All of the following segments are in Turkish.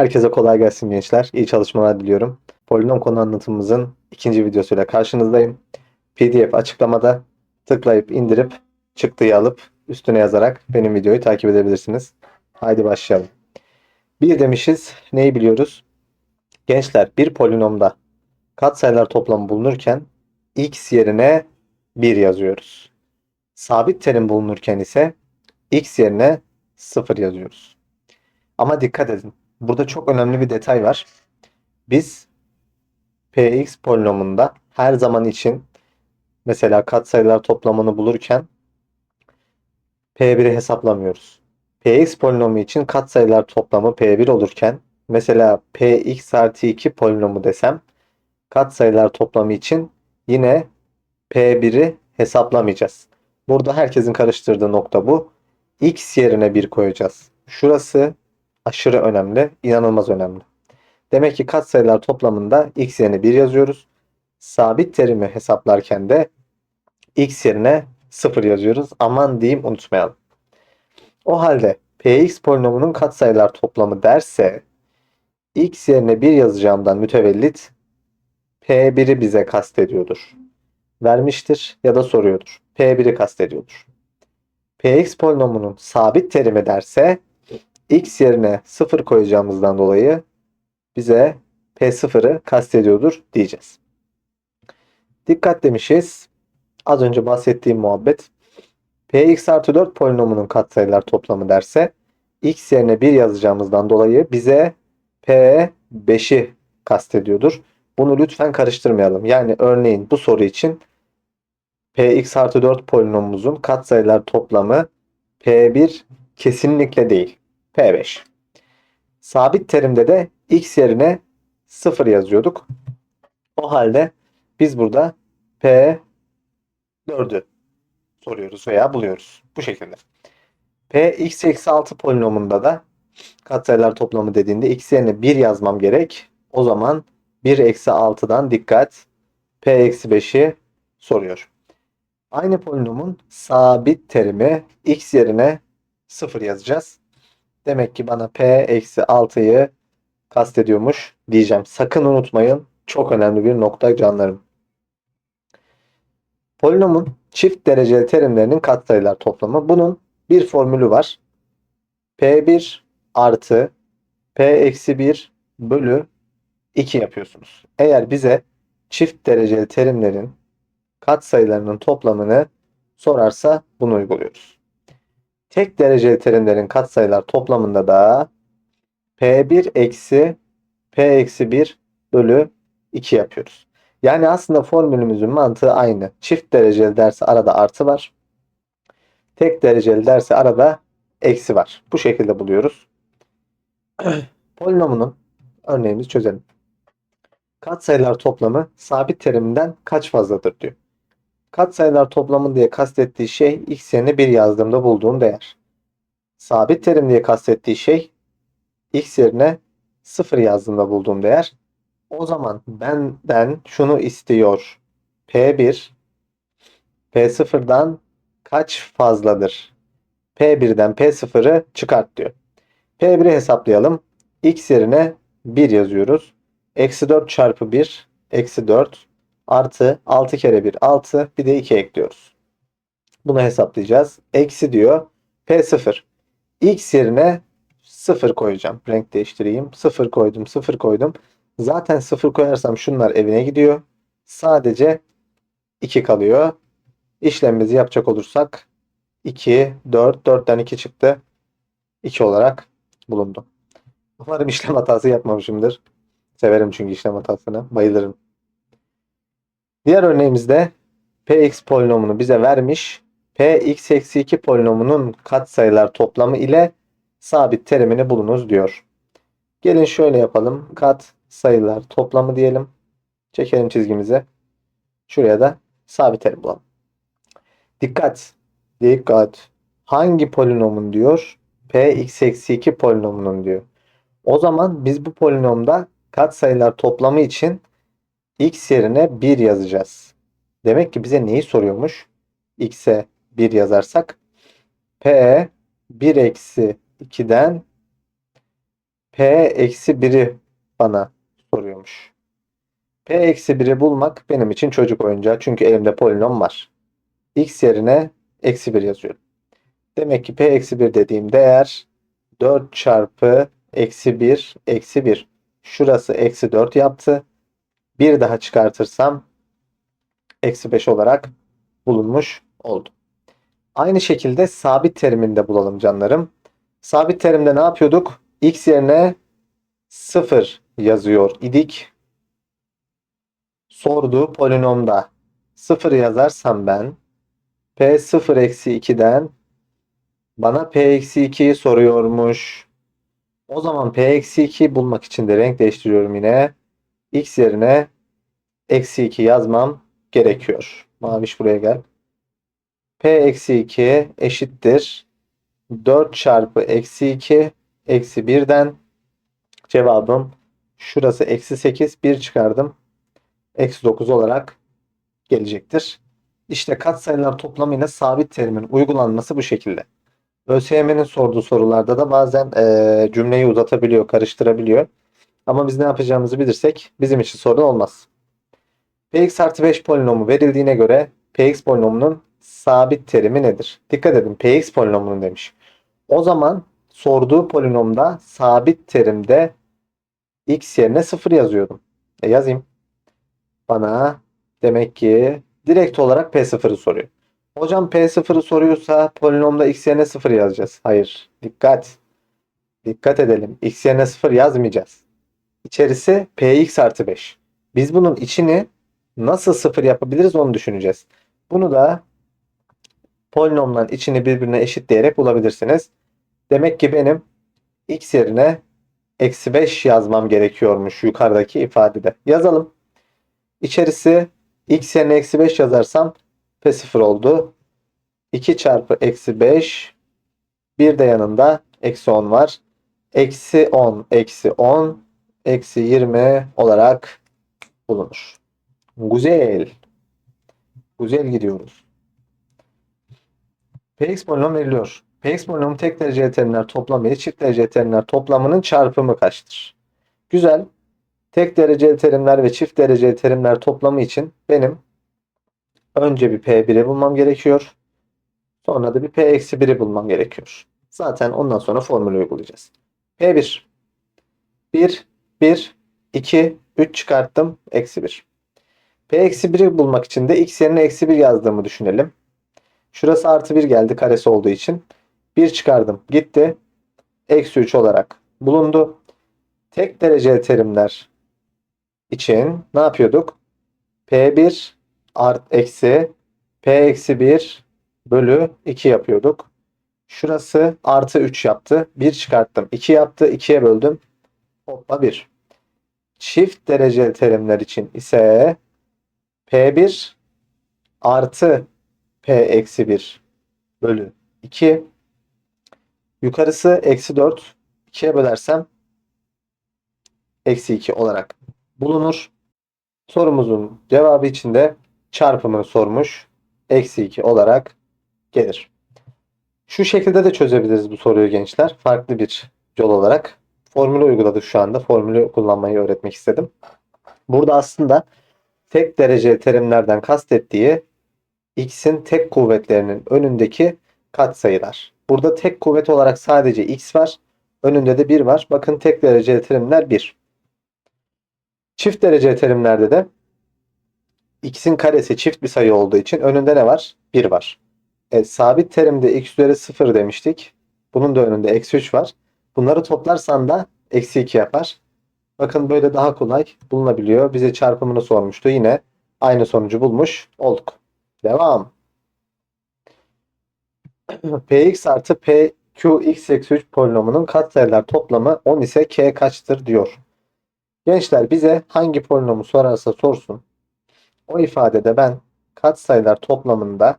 Herkese kolay gelsin gençler. İyi çalışmalar diliyorum. Polinom konu anlatımımızın ikinci videosuyla karşınızdayım. PDF açıklamada tıklayıp indirip çıktıyı alıp üstüne yazarak benim videoyu takip edebilirsiniz. Haydi başlayalım. Bir demişiz. Neyi biliyoruz? Gençler bir polinomda katsayılar toplamı bulunurken x yerine 1 yazıyoruz. Sabit terim bulunurken ise x yerine 0 yazıyoruz. Ama dikkat edin. Burada çok önemli bir detay var. Biz px polinomunda her zaman için mesela katsayılar toplamını bulurken p1'i hesaplamıyoruz. px polinomu için katsayılar toplamı p1 olurken mesela px artı 2 polinomu desem katsayılar toplamı için yine p1'i hesaplamayacağız. Burada herkesin karıştırdığı nokta bu. x yerine 1 koyacağız. Şurası aşırı önemli, inanılmaz önemli. Demek ki katsayılar toplamında x yerine 1 yazıyoruz. Sabit terimi hesaplarken de x yerine 0 yazıyoruz. Aman diyeyim unutmayalım. O halde px polinomunun katsayılar toplamı derse x yerine 1 yazacağımdan mütevellit p1'i bize kastediyordur. Vermiştir ya da soruyordur. p1'i kastediyordur. px polinomunun sabit terimi derse x yerine 0 koyacağımızdan dolayı bize P0'ı kastediyordur diyeceğiz. Dikkat demişiz. Az önce bahsettiğim muhabbet. Px artı 4 polinomunun katsayılar toplamı derse x yerine 1 yazacağımızdan dolayı bize P5'i kastediyordur. Bunu lütfen karıştırmayalım. Yani örneğin bu soru için Px artı 4 polinomumuzun katsayılar toplamı P1 kesinlikle değil. P5. Sabit terimde de x yerine 0 yazıyorduk. O halde biz burada P4'ü soruyoruz veya buluyoruz. Bu şekilde. P x eksi 6 polinomunda da katsayılar toplamı dediğinde x yerine 1 yazmam gerek. O zaman 1 eksi 6'dan dikkat P eksi 5'i soruyor. Aynı polinomun sabit terimi x yerine 0 yazacağız. Demek ki bana P eksi 6'yı kastediyormuş diyeceğim. Sakın unutmayın. Çok önemli bir nokta canlarım. Polinomun çift dereceli terimlerinin katsayılar toplamı. Bunun bir formülü var. P1 artı P eksi 1 bölü 2 yapıyorsunuz. Eğer bize çift dereceli terimlerin katsayılarının toplamını sorarsa bunu uyguluyoruz. Tek dereceli terimlerin katsayılar toplamında da P1 eksi P eksi 1 bölü 2 yapıyoruz. Yani aslında formülümüzün mantığı aynı. Çift dereceli derse arada artı var. Tek dereceli derse arada eksi var. Bu şekilde buluyoruz. Polinomunun örneğimizi çözelim. Katsayılar toplamı sabit teriminden kaç fazladır diyor. Katsayılar toplamı diye kastettiği şey x yerine 1 yazdığımda bulduğum değer. Sabit terim diye kastettiği şey x yerine 0 yazdığımda bulduğum değer. O zaman benden şunu istiyor. P1 P0'dan kaç fazladır? P1'den P0'ı çıkart diyor. P1'i hesaplayalım. X yerine 1 yazıyoruz. Eksi 4 çarpı 1 eksi 4 artı 6 kere 1 6 bir de 2 ekliyoruz. Bunu hesaplayacağız. Eksi diyor. P0. X yerine 0 koyacağım. Renk değiştireyim. 0 koydum 0 koydum. Zaten 0 koyarsam şunlar evine gidiyor. Sadece 2 kalıyor. İşlemimizi yapacak olursak 2, 4, 4'ten 2 çıktı. 2 olarak bulundu. Umarım işlem hatası yapmamışımdır. Severim çünkü işlem hatasını. Bayılırım. Diğer örneğimizde px polinomunu bize vermiş. px eksi 2 polinomunun katsayılar toplamı ile sabit terimini bulunuz diyor. Gelin şöyle yapalım. Kat sayılar toplamı diyelim. Çekelim çizgimize. Şuraya da sabit terim bulalım. Dikkat. Dikkat. Hangi polinomun diyor? px eksi 2 polinomunun diyor. O zaman biz bu polinomda katsayılar toplamı için x yerine 1 yazacağız. Demek ki bize neyi soruyormuş? x'e 1 yazarsak p 1 eksi 2'den P eksi 1'i bana soruyormuş. P eksi 1'i bulmak benim için çocuk oyuncağı. Çünkü elimde polinom var. X yerine eksi 1 yazıyorum. Demek ki P eksi 1 dediğim değer 4 çarpı eksi 1 eksi 1. Şurası eksi 4 yaptı. Bir daha çıkartırsam eksi 5 olarak bulunmuş oldu. Aynı şekilde sabit teriminde bulalım canlarım. Sabit terimde ne yapıyorduk? X yerine 0 yazıyor idik. Sorduğu polinomda 0 yazarsam ben P 0 eksi 2'den bana P eksi 2'yi soruyormuş. O zaman P eksi 2'yi bulmak için de renk değiştiriyorum yine. X yerine eksi 2 yazmam gerekiyor. Maviş buraya gel. P eksi 2 eşittir. 4 çarpı eksi 2 eksi 1'den cevabım şurası eksi 8 1 çıkardım. Eksi 9 olarak gelecektir. İşte katsayılar toplamıyla sabit terimin uygulanması bu şekilde. ÖSYM'nin sorduğu sorularda da bazen e, cümleyi uzatabiliyor, karıştırabiliyor. Ama biz ne yapacağımızı bilirsek bizim için sorun olmaz. Px artı 5 polinomu verildiğine göre Px polinomunun sabit terimi nedir? Dikkat edin Px polinomunun demiş. O zaman sorduğu polinomda sabit terimde x yerine 0 yazıyordum. E yazayım. Bana demek ki direkt olarak P0'ı soruyor. Hocam P0'ı soruyorsa polinomda x yerine 0 yazacağız. Hayır. Dikkat. Dikkat edelim. x yerine 0 yazmayacağız. İçerisi px artı 5. Biz bunun içini nasıl 0 yapabiliriz onu düşüneceğiz. Bunu da polinomların içini birbirine eşitleyerek bulabilirsiniz. Demek ki benim x yerine eksi 5 yazmam gerekiyormuş yukarıdaki ifadede. Yazalım. İçerisi x yerine eksi 5 yazarsam P0 oldu. 2 çarpı eksi 5 bir de yanında eksi 10 var. Eksi 10 eksi 10 eksi 20 olarak bulunur. Güzel. Güzel gidiyoruz. Px polinom veriliyor. Px polinomun tek dereceli terimler toplamı ile çift dereceli terimler toplamının çarpımı kaçtır? Güzel. Tek dereceli terimler ve çift dereceli terimler toplamı için benim önce bir P1'i bulmam gerekiyor. Sonra da bir P-1'i bulmam gerekiyor. Zaten ondan sonra formülü uygulayacağız. P1 1, 1, 2, 3 çıkarttım. Eksi 1. P-1'i bulmak için de x yerine eksi 1 yazdığımı düşünelim. Şurası artı 1 geldi karesi olduğu için. 1 çıkardım. Gitti. Eksi 3 olarak bulundu. Tek dereceli terimler için ne yapıyorduk? P1 art eksi P eksi 1 bölü 2 yapıyorduk. Şurası artı 3 yaptı. 1 çıkarttım. 2 yaptı. 2'ye böldüm. Hoppa 1. Çift dereceli terimler için ise P1 artı P eksi 1 bölü 2. Yukarısı eksi 4. 2'ye bölersem eksi 2 olarak bulunur. Sorumuzun cevabı içinde çarpımını sormuş. Eksi 2 olarak gelir. Şu şekilde de çözebiliriz bu soruyu gençler. Farklı bir yol olarak. Formülü uyguladık şu anda. Formülü kullanmayı öğretmek istedim. Burada aslında tek derece terimlerden kastettiği x'in tek kuvvetlerinin önündeki katsayılar. Burada tek kuvvet olarak sadece x var. Önünde de 1 var. Bakın tek dereceli terimler 1. Çift dereceli terimlerde de x'in karesi çift bir sayı olduğu için önünde ne var? 1 var. E, sabit terimde x üzeri 0 demiştik. Bunun da önünde eksi 3 var. Bunları toplarsan da eksi 2 yapar. Bakın böyle daha kolay bulunabiliyor. Bize çarpımını sormuştu. Yine aynı sonucu bulmuş olduk. Devam. Px artı Pq x eksi 3 polinomunun katsayılar toplamı 10 ise k kaçtır diyor. Gençler bize hangi polinomu sorarsa sorsun. O ifadede ben katsayılar toplamında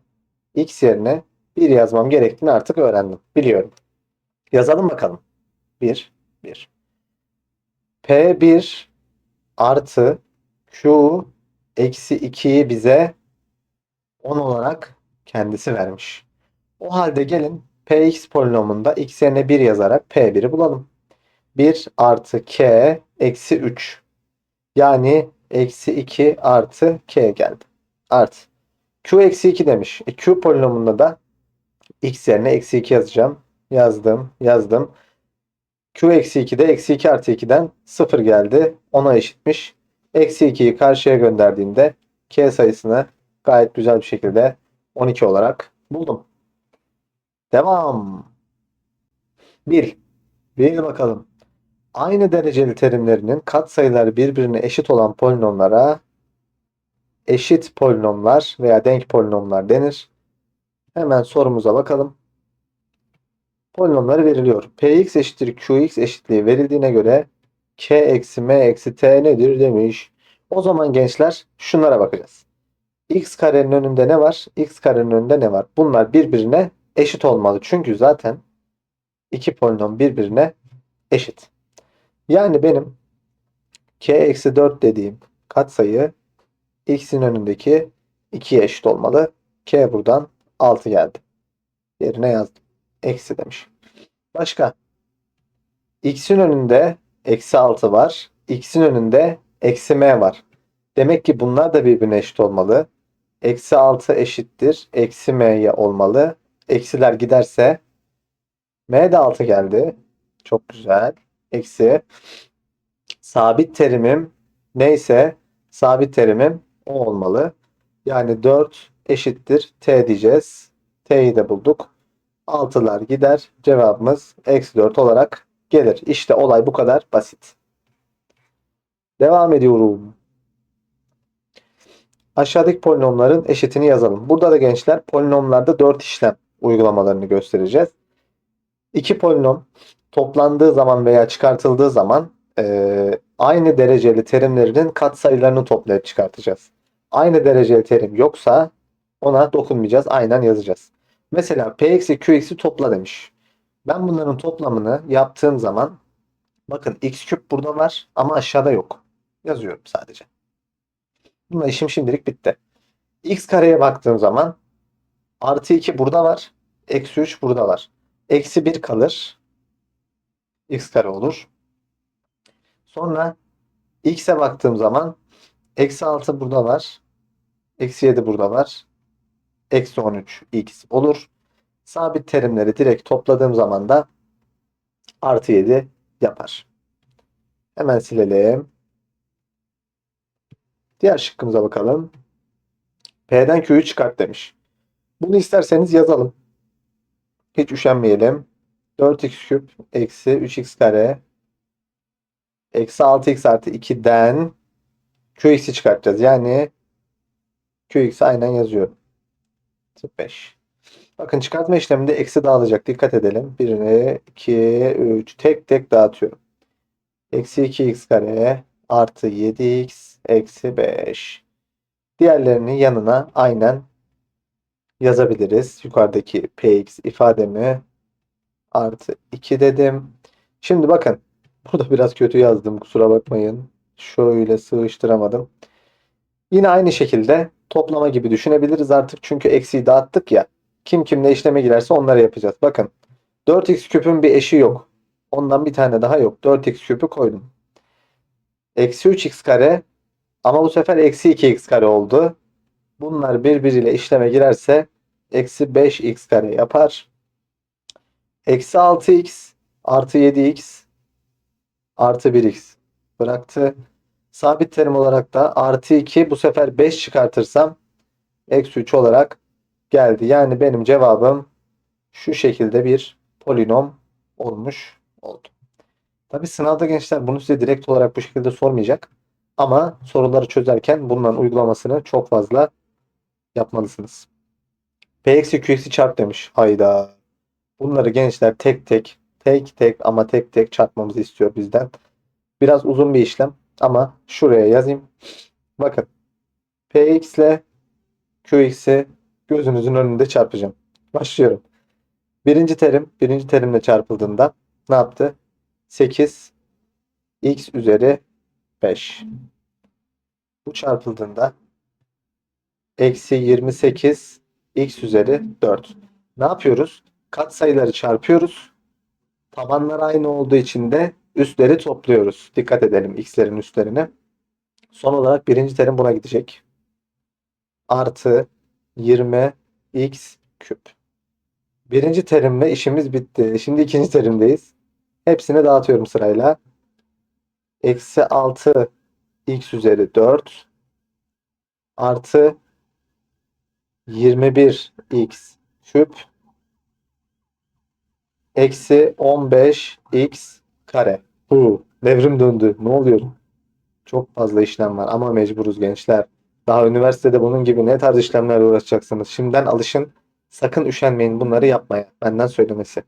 x yerine 1 yazmam gerektiğini artık öğrendim. Biliyorum. Yazalım bakalım. 1, 1. P1 artı Q eksi 2'yi bize 10 olarak kendisi vermiş. O halde gelin Px polinomunda x yerine 1 yazarak P1'i bulalım. 1 artı k eksi 3. Yani eksi 2 artı k geldi. Artı. Q eksi 2 demiş. E, Q polinomunda da x yerine eksi 2 yazacağım. Yazdım. Yazdım. Q eksi 2'de eksi 2 artı 2'den 0 geldi. Ona eşitmiş. Eksi 2'yi karşıya gönderdiğimde k sayısını gayet güzel bir şekilde 12 olarak buldum. Devam. 1. Bir bakalım. Aynı dereceli terimlerinin katsayıları birbirine eşit olan polinomlara eşit polinomlar veya denk polinomlar denir. Hemen sorumuza bakalım. Polinomları veriliyor. Px eşittir Qx eşitliği verildiğine göre K eksi M eksi T nedir demiş. O zaman gençler şunlara bakacağız. X karenin önünde ne var? X karenin önünde ne var? Bunlar birbirine eşit olmalı. Çünkü zaten iki polinom birbirine eşit. Yani benim K eksi 4 dediğim katsayı X'in önündeki 2'ye eşit olmalı. K buradan 6 geldi. Yerine yazdım. Eksi demiş. Başka. X'in önünde eksi 6 var. X'in önünde eksi M var. Demek ki bunlar da birbirine eşit olmalı. Eksi 6 eşittir. Eksi M'ye olmalı. Eksiler giderse M de 6 geldi. Çok güzel. Eksi. Sabit terimim neyse sabit terimim o olmalı. Yani 4 eşittir T diyeceğiz. T'yi de bulduk. 6'lar gider. Cevabımız eksi 4 olarak gelir. İşte olay bu kadar basit. Devam ediyorum. Aşağıdaki polinomların eşitini yazalım. Burada da gençler polinomlarda 4 işlem uygulamalarını göstereceğiz. İki polinom toplandığı zaman veya çıkartıldığı zaman e, aynı dereceli terimlerinin katsayılarını toplayıp çıkartacağız. Aynı dereceli terim yoksa ona dokunmayacağız. Aynen yazacağız. Mesela p eksi q eksi topla demiş. Ben bunların toplamını yaptığım zaman bakın x küp burada var ama aşağıda yok. Yazıyorum sadece. Bununla işim şimdilik bitti. x kareye baktığım zaman artı 2 burada var. Eksi 3 burada var. Eksi 1 kalır. x kare olur. Sonra x'e baktığım zaman eksi 6 burada var. Eksi 7 burada var. Eksi 13 x olur. Sabit terimleri direkt topladığım zaman da artı 7 yapar. Hemen silelim. Diğer şıkkımıza bakalım. P'den Q'yu çıkart demiş. Bunu isterseniz yazalım. Hiç üşenmeyelim. 4x küp eksi 3x kare eksi 6x artı 2'den qx'i çıkartacağız. Yani qx'i aynen yazıyorum. 5. Bakın çıkartma işleminde eksi dağılacak. Dikkat edelim. 1'ini 2, 3 tek tek dağıtıyorum. Eksi 2x kare artı 7x eksi 5. Diğerlerini yanına aynen yazabiliriz. Yukarıdaki px ifademi artı 2 dedim. Şimdi bakın burada biraz kötü yazdım kusura bakmayın. Şöyle sığıştıramadım. Yine aynı şekilde toplama gibi düşünebiliriz artık çünkü eksiği dağıttık ya. Kim kimle işleme girerse onları yapacağız. Bakın 4x küpün bir eşi yok. Ondan bir tane daha yok. 4x küpü koydum. Eksi 3x kare ama bu sefer eksi 2x kare oldu. Bunlar birbiriyle işleme girerse eksi 5x kare yapar. Eksi 6x artı 7x artı 1x bıraktı. Sabit terim olarak da artı 2 bu sefer 5 çıkartırsam eksi 3 olarak geldi. Yani benim cevabım şu şekilde bir polinom olmuş oldu. Tabi sınavda gençler bunu size direkt olarak bu şekilde sormayacak. Ama soruları çözerken bunların uygulamasını çok fazla yapmalısınız. P eksi Q eksi çarp demiş. Hayda. Bunları gençler tek tek tek tek ama tek tek çarpmamızı istiyor bizden. Biraz uzun bir işlem ama şuraya yazayım. Bakın. Px ile Qx'i gözünüzün önünde çarpacağım. Başlıyorum. Birinci terim birinci terimle çarpıldığında ne yaptı? 8 x üzeri 5. Bu çarpıldığında eksi 28 x üzeri 4. Ne yapıyoruz? Kat sayıları çarpıyoruz. Tabanlar aynı olduğu için de Üstleri topluyoruz. Dikkat edelim x'lerin üstlerine. Son olarak birinci terim buna gidecek. Artı 20 x küp. Birinci terimle işimiz bitti. Şimdi ikinci terimdeyiz. Hepsini dağıtıyorum sırayla. Eksi 6 x üzeri 4 artı 21 x küp eksi 15 x kare. Hu, devrim döndü. Ne oluyor? Çok fazla işlem var ama mecburuz gençler. Daha üniversitede bunun gibi ne tarz işlemlerle uğraşacaksınız? Şimdiden alışın. Sakın üşenmeyin bunları yapmaya. Benden söylemesi.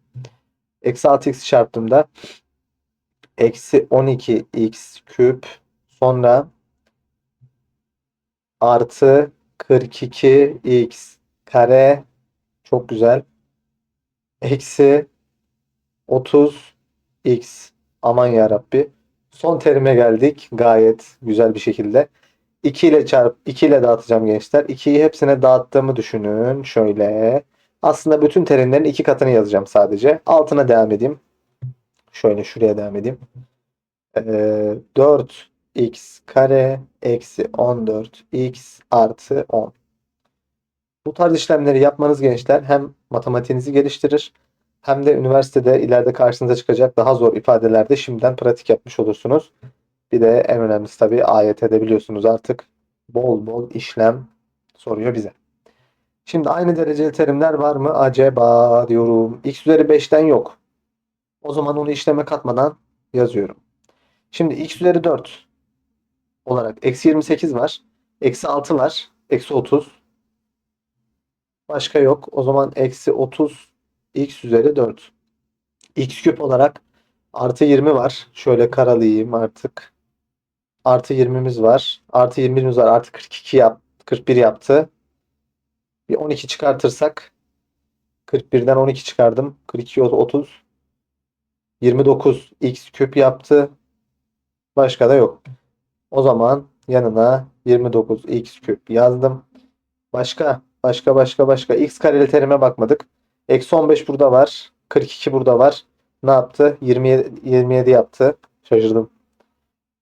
Eksi 6x çarptığımda eksi 12x küp sonra artı 42x kare çok güzel. Eksi 30x aman ya Rabbi. Son terime geldik gayet güzel bir şekilde. 2 ile çarp 2 ile dağıtacağım gençler. 2'yi hepsine dağıttığımı düşünün. Şöyle. Aslında bütün terimlerin iki katını yazacağım sadece. Altına devam edeyim. Şöyle şuraya devam edeyim. Ee, 4x kare eksi 14x artı 10. Bu tarz işlemleri yapmanız gençler hem matematiğinizi geliştirir hem de üniversitede ileride karşınıza çıkacak daha zor ifadelerde şimdiden pratik yapmış olursunuz. Bir de en önemlisi tabii AYT'de biliyorsunuz artık bol bol işlem soruyor bize. Şimdi aynı dereceli terimler var mı acaba diyorum. X üzeri 5'ten yok. O zaman onu işleme katmadan yazıyorum. Şimdi x üzeri 4 olarak eksi 28 var. Eksi 6 var. Eksi 30. Başka yok. O zaman eksi 30 x üzeri 4. x küp olarak artı 20 var. Şöyle karalayayım artık. Artı 20'miz var. Artı 20'miz var. Artı 42 yap 41 yaptı. Bir 12 çıkartırsak 41'den 12 çıkardım. 42 30. 29 x küp yaptı. Başka da yok. O zaman yanına 29 x küp yazdım. Başka başka başka başka x kareli terime bakmadık. Eksi 15 burada var. 42 burada var. Ne yaptı? 27, 27 yaptı. Şaşırdım.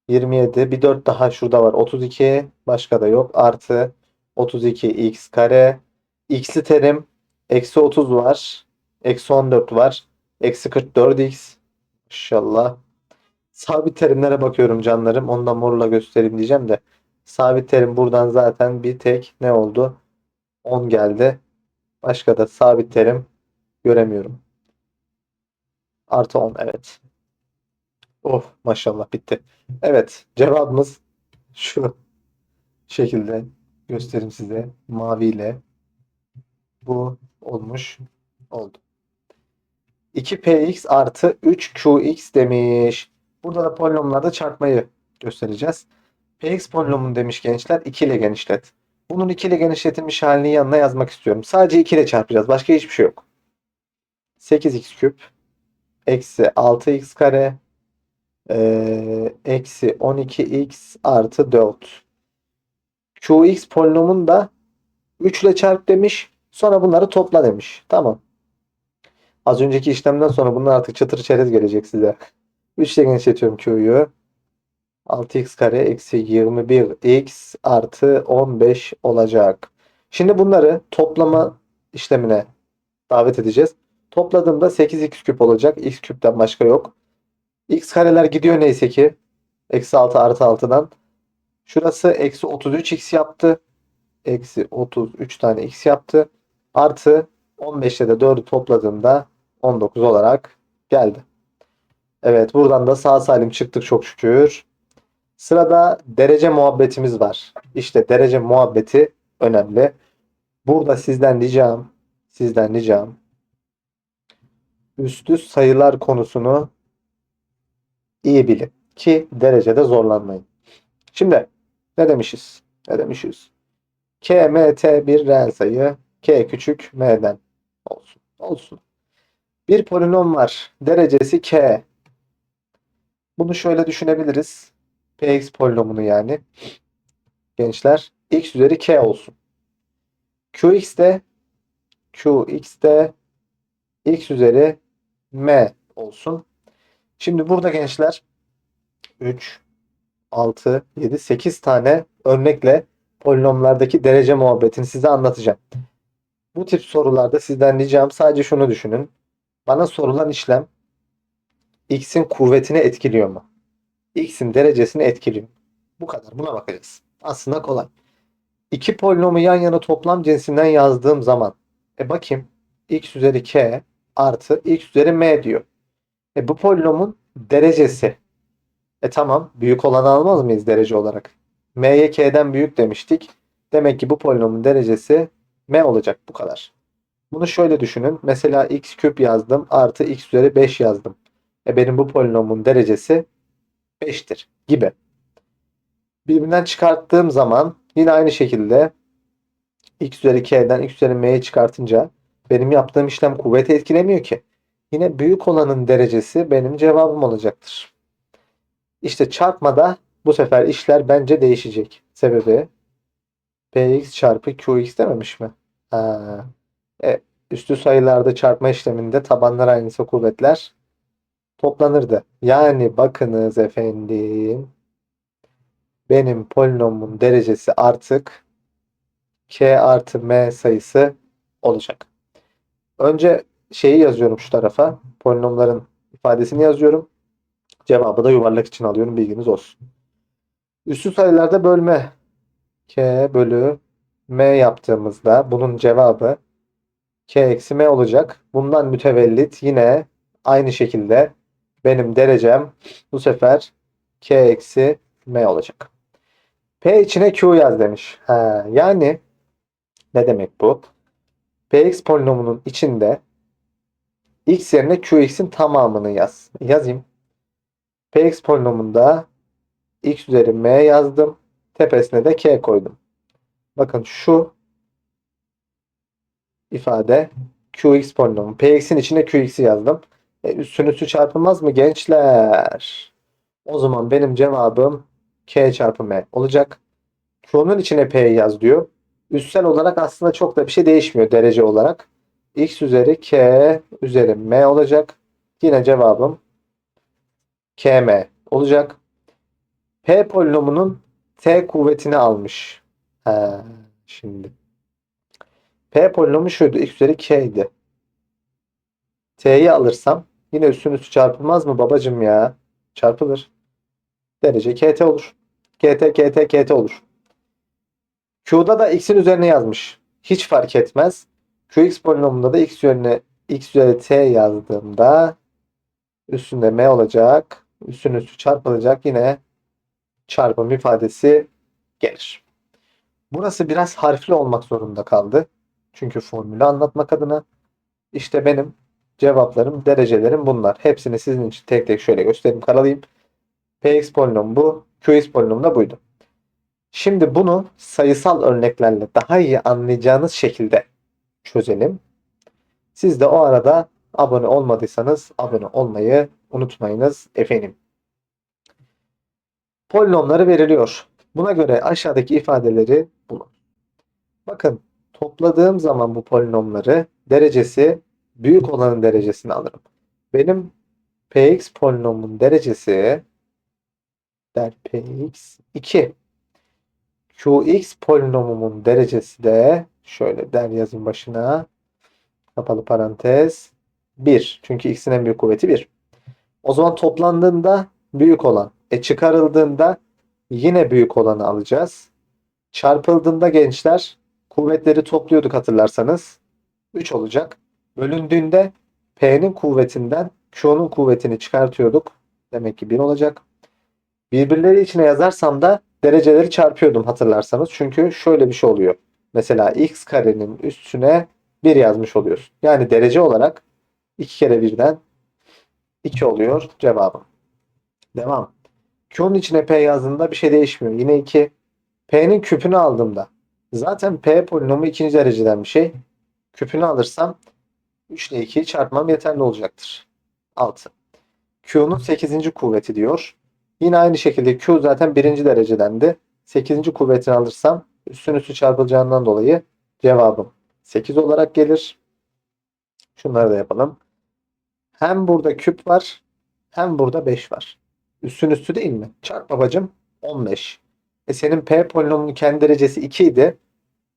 27. Bir 4 daha şurada var. 32. Başka da yok. Artı 32x kare. X'li terim. Eksi 30 var. Eksi 14 var. Eksi 44x. İnşallah. Sabit terimlere bakıyorum canlarım. Ondan morla göstereyim diyeceğim de. Sabit terim buradan zaten bir tek ne oldu? 10 geldi. Başka da sabit terim göremiyorum. Artı 10 evet. Oh maşallah bitti. Evet cevabımız şu şekilde göstereyim size. Maviyle bu olmuş oldu. 2px artı 3qx demiş. Burada da polinomlarda çarpmayı göstereceğiz. px polinomunu demiş gençler 2 ile genişlet. Bunun 2 ile genişletilmiş halini yanına yazmak istiyorum. Sadece 2 ile çarpacağız. Başka hiçbir şey yok. 8x küp eksi 6x kare e, eksi 12x artı 4. Qx polinomun da 3 ile çarp demiş. Sonra bunları topla demiş. Tamam. Az önceki işlemden sonra bunlar artık çatır çerez gelecek size. 3 ile genişletiyorum Q'yu. 6x kare eksi 21x artı 15 olacak. Şimdi bunları toplama işlemine davet edeceğiz. Topladığımda 8x küp olacak. x küpten başka yok. x kareler gidiyor neyse ki. Eksi 6 artı 6'dan. Şurası eksi 33x yaptı. Eksi 33 tane x yaptı. Artı 15'te de 4'ü topladığımda 19 olarak geldi. Evet buradan da sağ salim çıktık çok şükür. Sırada derece muhabbetimiz var. İşte derece muhabbeti önemli. Burada sizden ricam, sizden ricam üstü sayılar konusunu iyi bilin ki derecede zorlanmayın. Şimdi ne demişiz? Ne demişiz? K, M, T bir reel sayı. K küçük M'den olsun. Olsun. Bir polinom var. Derecesi K. Bunu şöyle düşünebiliriz. Px polinomunu yani. Gençler. X üzeri K olsun. Qx de Qx de x üzeri m olsun. Şimdi burada gençler 3, 6, 7, 8 tane örnekle polinomlardaki derece muhabbetini size anlatacağım. Bu tip sorularda sizden ricam sadece şunu düşünün. Bana sorulan işlem x'in kuvvetini etkiliyor mu? x'in derecesini etkiliyor mu? Bu kadar. Buna bakacağız. Aslında kolay. İki polinomu yan yana toplam cinsinden yazdığım zaman e bakayım x üzeri k artı x üzeri m diyor. E bu polinomun derecesi. E tamam büyük olanı almaz mıyız derece olarak? m'ye k'den büyük demiştik. Demek ki bu polinomun derecesi m olacak bu kadar. Bunu şöyle düşünün. Mesela x küp yazdım artı x üzeri 5 yazdım. E benim bu polinomun derecesi 5'tir gibi. Birbirinden çıkarttığım zaman yine aynı şekilde x üzeri k'den x üzeri m'ye çıkartınca benim yaptığım işlem kuvveti etkilemiyor ki. Yine büyük olanın derecesi benim cevabım olacaktır. İşte çarpmada bu sefer işler bence değişecek. Sebebi px çarpı qx dememiş mi? Ha. E, üstü sayılarda çarpma işleminde tabanlar aynısı kuvvetler toplanırdı. Yani bakınız efendim benim polinomun derecesi artık k artı m sayısı olacak. Önce şeyi yazıyorum şu tarafa. Polinomların ifadesini yazıyorum. Cevabı da yuvarlak için alıyorum. Bilginiz olsun. Üstü sayılarda bölme k bölü m yaptığımızda bunun cevabı k eksi m olacak. Bundan mütevellit yine aynı şekilde benim derecem bu sefer k eksi m olacak. P içine Q yaz demiş. Ha, yani ne demek bu? Px polinomunun içinde x yerine qx'in tamamını yaz. Yazayım. Px polinomunda x üzeri m yazdım. Tepesine de k koydum. Bakın şu ifade qx polinomu. Px'in içine qx'i yazdım. E, üstün üstü çarpılmaz mı gençler? O zaman benim cevabım k çarpı m olacak. Q'nun içine p yaz diyor. Üstsel olarak aslında çok da bir şey değişmiyor derece olarak. x üzeri k üzeri m olacak. Yine cevabım km olacak. P polinomunun t kuvvetini almış. Ha, şimdi. P polinomu şuydu. x üzeri k idi. T'yi alırsam yine üstün üstü çarpılmaz mı babacım ya? Çarpılır. Derece kt olur. kt kt kt olur. Q'da da x'in üzerine yazmış. Hiç fark etmez. Qx polinomunda da x üzerine x üzeri t yazdığımda üstünde m olacak. Üstün üstü çarpılacak. Yine çarpım ifadesi gelir. Burası biraz harfli olmak zorunda kaldı. Çünkü formülü anlatmak adına. İşte benim cevaplarım, derecelerim bunlar. Hepsini sizin için tek tek şöyle göstereyim, karalayayım. Px polinom bu, Qx polinom da buydu. Şimdi bunu sayısal örneklerle daha iyi anlayacağınız şekilde çözelim. Siz de o arada abone olmadıysanız abone olmayı unutmayınız efendim. Polinomları veriliyor. Buna göre aşağıdaki ifadeleri bulun. Bakın topladığım zaman bu polinomları derecesi büyük olanın derecesini alırım. Benim px polinomun derecesi der px 2. Qx polinomumun derecesi de şöyle der yazın başına kapalı parantez 1. Çünkü x'in en büyük kuvveti 1. O zaman toplandığında büyük olan. E çıkarıldığında yine büyük olanı alacağız. Çarpıldığında gençler kuvvetleri topluyorduk hatırlarsanız. 3 olacak. Bölündüğünde P'nin kuvvetinden Q'nun kuvvetini çıkartıyorduk. Demek ki 1 olacak. Birbirleri içine yazarsam da dereceleri çarpıyordum hatırlarsanız. Çünkü şöyle bir şey oluyor. Mesela x karenin üstüne 1 yazmış oluyorsun. Yani derece olarak 2 kere 1'den 2 oluyor cevabım. Devam. Q'nun içine P yazdığımda bir şey değişmiyor. Yine 2. P'nin küpünü aldığımda zaten P polinomu ikinci dereceden bir şey. Küpünü alırsam 3 ile 2'yi çarpmam yeterli olacaktır. 6. Q'nun 8. kuvveti diyor. Yine aynı şekilde Q zaten birinci derecedendi. 8. kuvvetini alırsam üstün üstü çarpılacağından dolayı cevabım 8 olarak gelir. Şunları da yapalım. Hem burada küp var Hem burada 5 var. Üstün üstü değil mi? Çarp babacım 15. E senin P polinomunun kendi derecesi 2 idi.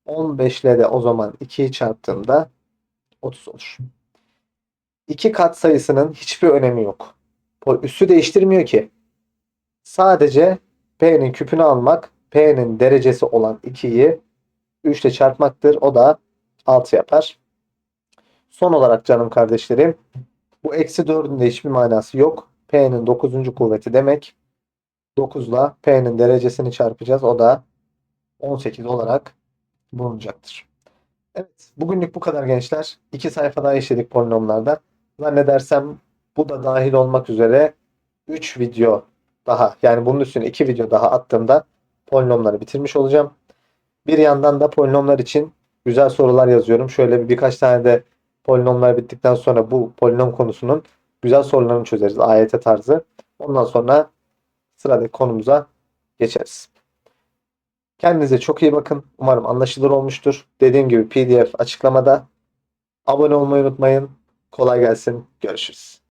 15 ile de o zaman 2'yi çarptığımda 30 olur. İki kat sayısının hiçbir önemi yok. Üssü değiştirmiyor ki. Sadece P'nin küpünü almak, P'nin derecesi olan 2'yi 3 ile çarpmaktır. O da 6 yapar. Son olarak canım kardeşlerim, bu eksi 4'ün de hiçbir manası yok. P'nin 9. kuvveti demek. 9 ile P'nin derecesini çarpacağız. O da 18 olarak bulunacaktır. Evet, bugünlük bu kadar gençler. İki sayfa daha işledik polinomlarda. Zannedersem bu da dahil olmak üzere 3 video daha yani bunun üstüne 2 video daha attığımda polinomları bitirmiş olacağım. Bir yandan da polinomlar için güzel sorular yazıyorum. Şöyle bir birkaç tane de polinomlar bittikten sonra bu polinom konusunun güzel sorularını çözeriz. AYT tarzı. Ondan sonra sıradaki konumuza geçeriz. Kendinize çok iyi bakın. Umarım anlaşılır olmuştur. Dediğim gibi PDF açıklamada. Abone olmayı unutmayın. Kolay gelsin. Görüşürüz.